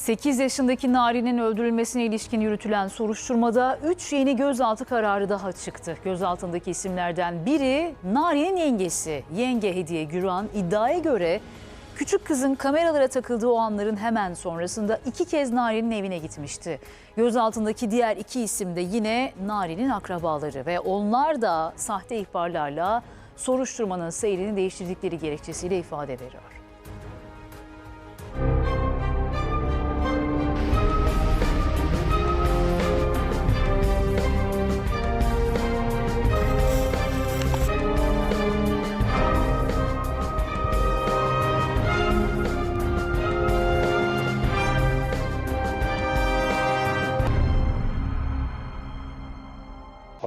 8 yaşındaki Nari'nin öldürülmesine ilişkin yürütülen soruşturmada 3 yeni gözaltı kararı daha çıktı. Gözaltındaki isimlerden biri Nari'nin yengesi. Yenge Hediye Güran iddiaya göre küçük kızın kameralara takıldığı o anların hemen sonrasında iki kez Nari'nin evine gitmişti. Gözaltındaki diğer iki isim de yine Nari'nin akrabaları ve onlar da sahte ihbarlarla soruşturmanın seyrini değiştirdikleri gerekçesiyle ifade veriyor.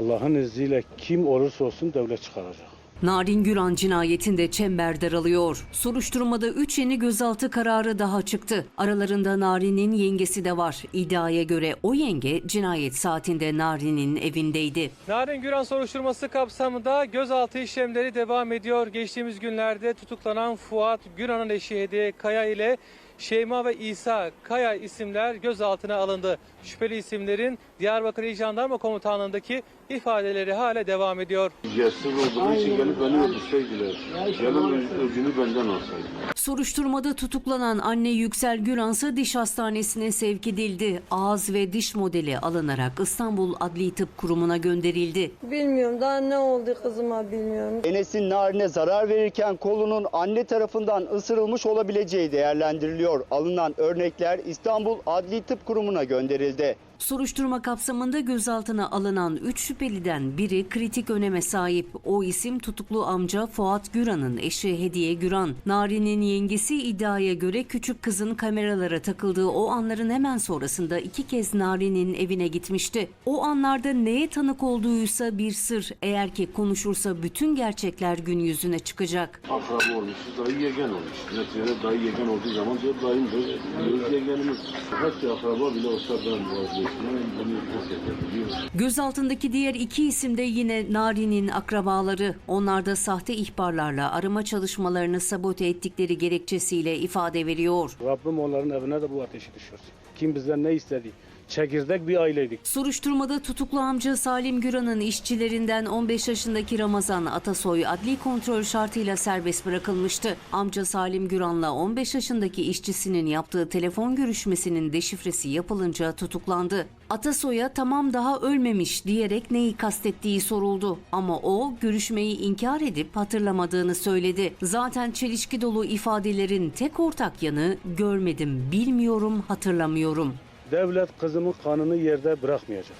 Allah'ın izniyle kim olursa olsun devlet çıkaracak. Narin Güran cinayetinde çember daralıyor. Soruşturmada 3 yeni gözaltı kararı daha çıktı. Aralarında Narin'in yengesi de var. İddiaya göre o yenge cinayet saatinde Narin'in evindeydi. Narin Güran soruşturması kapsamında gözaltı işlemleri devam ediyor. Geçtiğimiz günlerde tutuklanan Fuat Güran'ın eşi Hediye Kaya ile Şeyma ve İsa Kaya isimler gözaltına alındı. Şüpheli isimlerin Diyarbakır İl Jandarma Komutanlığı'ndaki ifadeleri hala devam ediyor. Cesur olduğu için gelip beni öldürseydiler. Gelin öcünü benden alsaydı. Soruşturmada tutuklanan anne Yüksel Güransa diş hastanesine sevk edildi. Ağız ve diş modeli alınarak İstanbul Adli Tıp Kurumu'na gönderildi. Bilmiyorum daha ne oldu kızıma bilmiyorum. Enes'in narine zarar verirken kolunun anne tarafından ısırılmış olabileceği değerlendiriliyor. Alınan örnekler İstanbul Adli Tıp Kurumu'na gönderildi. Soruşturma kapsamında gözaltına alınan 3 şüpheliden biri kritik öneme sahip. O isim tutuklu amca Fuat Güran'ın eşi Hediye Güran. Nari'nin yengesi iddiaya göre küçük kızın kameralara takıldığı o anların hemen sonrasında iki kez Nari'nin evine gitmişti. O anlarda neye tanık olduğuysa bir sır. Eğer ki konuşursa bütün gerçekler gün yüzüne çıkacak. Akraba olmuşuz, dayı yegen olmuş. Neticede dayı yegen olduğu zaman diyor dayım diyoruz yegenimiz. Hatta akraba bile olsa ben vazgeçmem. Gözaltındaki diğer iki isim de yine Nari'nin akrabaları. Onlar da sahte ihbarlarla arama çalışmalarını sabote ettikleri gerekçesiyle ifade veriyor. Rabbim onların evine de bu ateşi düşürsün. Kim bizden ne istedi? Çekirdek bir aileydik. Soruşturmada tutuklu amca Salim Güran'ın işçilerinden 15 yaşındaki Ramazan Atasoy adli kontrol şartıyla serbest bırakılmıştı. Amca Salim Güran'la 15 yaşındaki işçisinin yaptığı telefon görüşmesinin deşifresi yapılınca tutuklandı. Atasoy'a tamam daha ölmemiş diyerek neyi kastettiği soruldu. Ama o görüşmeyi inkar edip hatırlamadığını söyledi. Zaten çelişki dolu ifadelerin tek ortak yanı görmedim, bilmiyorum, hatırlamıyorum. Devlet kızımın kanını yerde bırakmayacak.